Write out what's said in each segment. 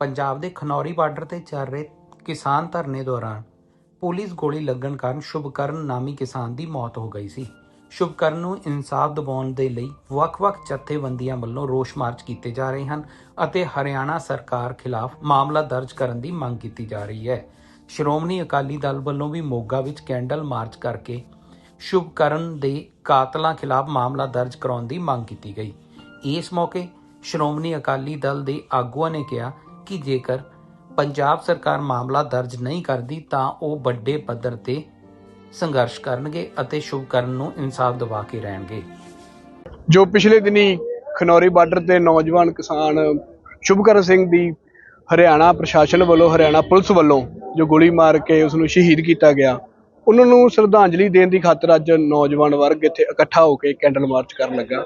ਪੰਜਾਬ ਦੇ ਖਨੌਰੀ ਬਾਰਡਰ ਤੇ ਚੱਲ ਰਹੇ ਕਿਸਾਨ ਧਰਨੇ ਦੌਰਾਨ ਪੁਲਿਸ ਗੋਲੀ ਲੱਗਣ ਕਾਰਨ ਸ਼ੁਭਕਰਨ ਨਾਮੀ ਕਿਸਾਨ ਦੀ ਮੌਤ ਹੋ ਗਈ ਸੀ। ਸ਼ੁਭਕਰਨ ਨੂੰ ਇਨਸਾਫ ਦਿਵਾਉਣ ਦੇ ਲਈ ਵੱਖ-ਵੱਖ ਜਥੇਬੰਦੀਆਂ ਵੱਲੋਂ ਰੋਸ ਮਾਰਚ ਕੀਤੇ ਜਾ ਰਹੇ ਹਨ ਅਤੇ ਹਰਿਆਣਾ ਸਰਕਾਰ ਖਿਲਾਫ ਮਾਮਲਾ ਦਰਜ ਕਰਨ ਦੀ ਮੰਗ ਕੀਤੀ ਜਾ ਰਹੀ ਹੈ। ਸ਼੍ਰੋਮਣੀ ਅਕਾਲੀ ਦਲ ਵੱਲੋਂ ਵੀ ਮੋਗਾ ਵਿੱਚ ਕੈਂਡਲ ਮਾਰਚ ਕਰਕੇ ਸ਼ੁਭਕਰਨ ਦੇ ਕਾਤਲਾਂ ਖਿਲਾਫ ਮਾਮਲਾ ਦਰਜ ਕਰਾਉਣ ਦੀ ਮੰਗ ਕੀਤੀ ਗਈ। ਇਸ ਮੌਕੇ ਸ਼੍ਰੋਮਣੀ ਅਕਾਲੀ ਦਲ ਦੇ ਆਗੂਆਂ ਨੇ ਕਿਹਾ ਕਿ ਜੇਕਰ ਪੰਜਾਬ ਸਰਕਾਰ ਮਾਮਲਾ ਦਰਜ ਨਹੀਂ ਕਰਦੀ ਤਾਂ ਉਹ ਵੱਡੇ ਪੱਧਰ ਤੇ ਸੰਘਰਸ਼ ਕਰਨਗੇ ਅਤੇ ਸ਼ੁਭਕਰਨ ਨੂੰ ਇਨਸਾਫ ਦਿਵਾ ਕੇ ਰਹਿਣਗੇ। ਜੋ ਪਿਛਲੇ ਦਿਨੀ ਖਨੌਰੀ ਬਾਰਡਰ ਤੇ ਨੌਜਵਾਨ ਕਿਸਾਨ ਸ਼ੁਭਕਰਨ ਸਿੰਘ ਦੀ ਹਰਿਆਣਾ ਪ੍ਰਸ਼ਾਸਨ ਵੱਲੋਂ, ਹਰਿਆਣਾ ਪੁਲਿਸ ਵੱਲੋਂ ਜੋ ਗੋਲੀ ਮਾਰ ਕੇ ਉਸ ਨੂੰ ਸ਼ਹੀਦ ਕੀਤਾ ਗਿਆ, ਉਹਨਾਂ ਨੂੰ ਸ਼ਰਧਾਂਜਲੀ ਦੇਣ ਦੀ ਖਾਤਰ ਅੱਜ ਨੌਜਵਾਨ ਵਰਗ ਇੱਥੇ ਇਕੱਠਾ ਹੋ ਕੇ ਕੈਂਡਲ ਮਾਰਚ ਕਰਨ ਲੱਗਾ।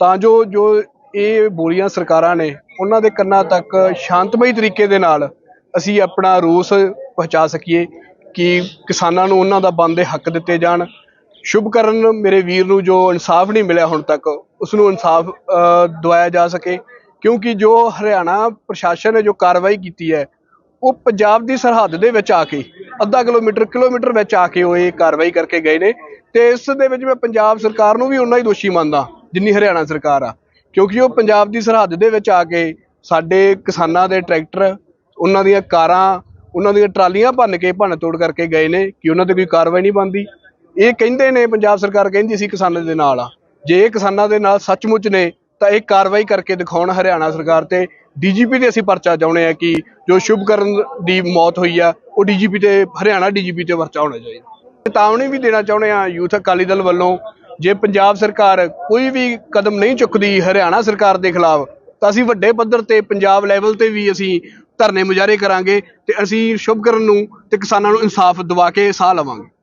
ਤਾਂ ਜੋ ਜੋ ਇਹ ਬੋਲੀਆਂ ਸਰਕਾਰਾਂ ਨੇ ਉਹਨਾਂ ਦੇ ਕੰਨਾਂ ਤੱਕ ਸ਼ਾਂਤਮਈ ਤਰੀਕੇ ਦੇ ਨਾਲ ਅਸੀਂ ਆਪਣਾ ਰੋਸ ਪਹੁੰਚਾ ਸਕੀਏ ਕਿ ਕਿਸਾਨਾਂ ਨੂੰ ਉਹਨਾਂ ਦਾ ਬਣਦੇ ਹੱਕ ਦਿੱਤੇ ਜਾਣ। ਸ਼ੁਭ ਕਰਨ ਮੇਰੇ ਵੀਰ ਨੂੰ ਜੋ ਇਨਸਾਫ ਨਹੀਂ ਮਿਲਿਆ ਹੁਣ ਤੱਕ ਉਸ ਨੂੰ ਇਨਸਾਫ ਦਵਾਇਆ ਜਾ ਸਕੇ। ਕਿਉਂਕਿ ਜੋ ਹਰਿਆਣਾ ਪ੍ਰਸ਼ਾਸਨ ਨੇ ਜੋ ਕਾਰਵਾਈ ਕੀਤੀ ਹੈ, ਉਹ ਪੰਜਾਬ ਦੀ ਸਰਹੱਦ ਦੇ ਵਿੱਚ ਆ ਕੇ, ਅੱਧਾ ਕਿਲੋਮੀਟਰ ਕਿਲੋਮੀਟਰ ਵਿੱਚ ਆ ਕੇ ਉਹ ਇਹ ਕਾਰਵਾਈ ਕਰਕੇ ਗਏ ਨੇ। ਤੇ ਇਸ ਦੇ ਵਿੱਚ ਮੈਂ ਪੰਜਾਬ ਸਰਕਾਰ ਨੂੰ ਵੀ ਉਨਾ ਹੀ ਦੋਸ਼ੀ ਮੰਨਦਾ, ਜਿੰਨੀ ਹਰਿਆਣਾ ਸਰਕਾਰ ਆ। ਕਿਉਂਕਿ ਉਹ ਪੰਜਾਬ ਦੀ ਸਰਹੱਦ ਦੇ ਵਿੱਚ ਆ ਕੇ ਸਾਡੇ ਕਿਸਾਨਾਂ ਦੇ ਟਰੈਕਟਰ, ਉਹਨਾਂ ਦੀਆਂ ਕਾਰਾਂ, ਉਹਨਾਂ ਦੀਆਂ ਟਰਾਲੀਆਂ ਭੰਨ ਕੇ ਭੰਨ ਤੋੜ ਕਰਕੇ ਗਏ ਨੇ ਕਿ ਉਹਨਾਂ ਤੇ ਕੋਈ ਕਾਰਵਾਈ ਨਹੀਂ ਬਣਦੀ। ਇਹ ਕਹਿੰਦੇ ਨੇ, ਪੰਜਾਬ ਸਰਕਾਰ ਕਹਿੰਦੀ ਸੀ ਕਿਸਾਨਾਂ ਦੇ ਨਾਲ ਆ। ਜੇ ਇਹ ਕਿਸਾਨਾਂ ਦੇ ਨਾਲ ਸੱਚਮੁੱਚ ਨੇ, ਤਾਂ ਇਹ ਕਾਰਵਾਈ ਕਰਕੇ ਦਿਖਾਉਣ ਹਰਿਆਣਾ ਸਰਕਾਰ ਤੇ। ਡੀਜੀਪੀ ਤੇ ਅਸੀਂ ਪਰਚਾ ਚਾਹੁੰਦੇ ਆ ਕਿ ਜੋ ਸ਼ੁਭਕਰਨ ਦੀ ਮੌਤ ਹੋਈ ਆ, ਉਹ ਡੀਜੀਪੀ ਤੇ, ਹਰਿਆਣਾ ਡੀਜੀਪੀ ਤੇ ਪਰਚਾ ਹੋਣਾ ਚਾਹੀਦਾ। ਚੇਤਾਵਨੀ ਵੀ ਦੇਣਾ ਚਾਹੁੰਦੇ ਆ ਯੂਥ ਅਕਾਲੀ ਦਲ ਵੱਲੋਂ ਜੇ ਪੰਜਾਬ ਸਰਕਾਰ ਕੋਈ ਵੀ ਕਦਮ ਨਹੀਂ ਚੁੱਕਦੀ ਹਰਿਆਣਾ ਸਰਕਾਰ ਦੇ ਖਿਲਾਫ, ਤਾਂ ਅਸੀਂ ਵੱਡੇ ਪੱਧਰ ਤੇ ਪੰਜਾਬ ਲੈਵਲ ਤੇ ਵੀ ਅਸੀਂ ਧਰਨੇ ਮੁਜ਼ਾਹਰੇ ਕਰਾਂਗੇ ਤੇ ਅਸੀਂ ਸ਼ੁਭਕਰਨ ਨੂੰ ਤੇ ਕਿਸਾਨਾਂ ਨੂੰ ਇਨਸਾਫ ਦਿਵਾ ਕੇ ਸਾਹ ਲਵਾਂਗੇ।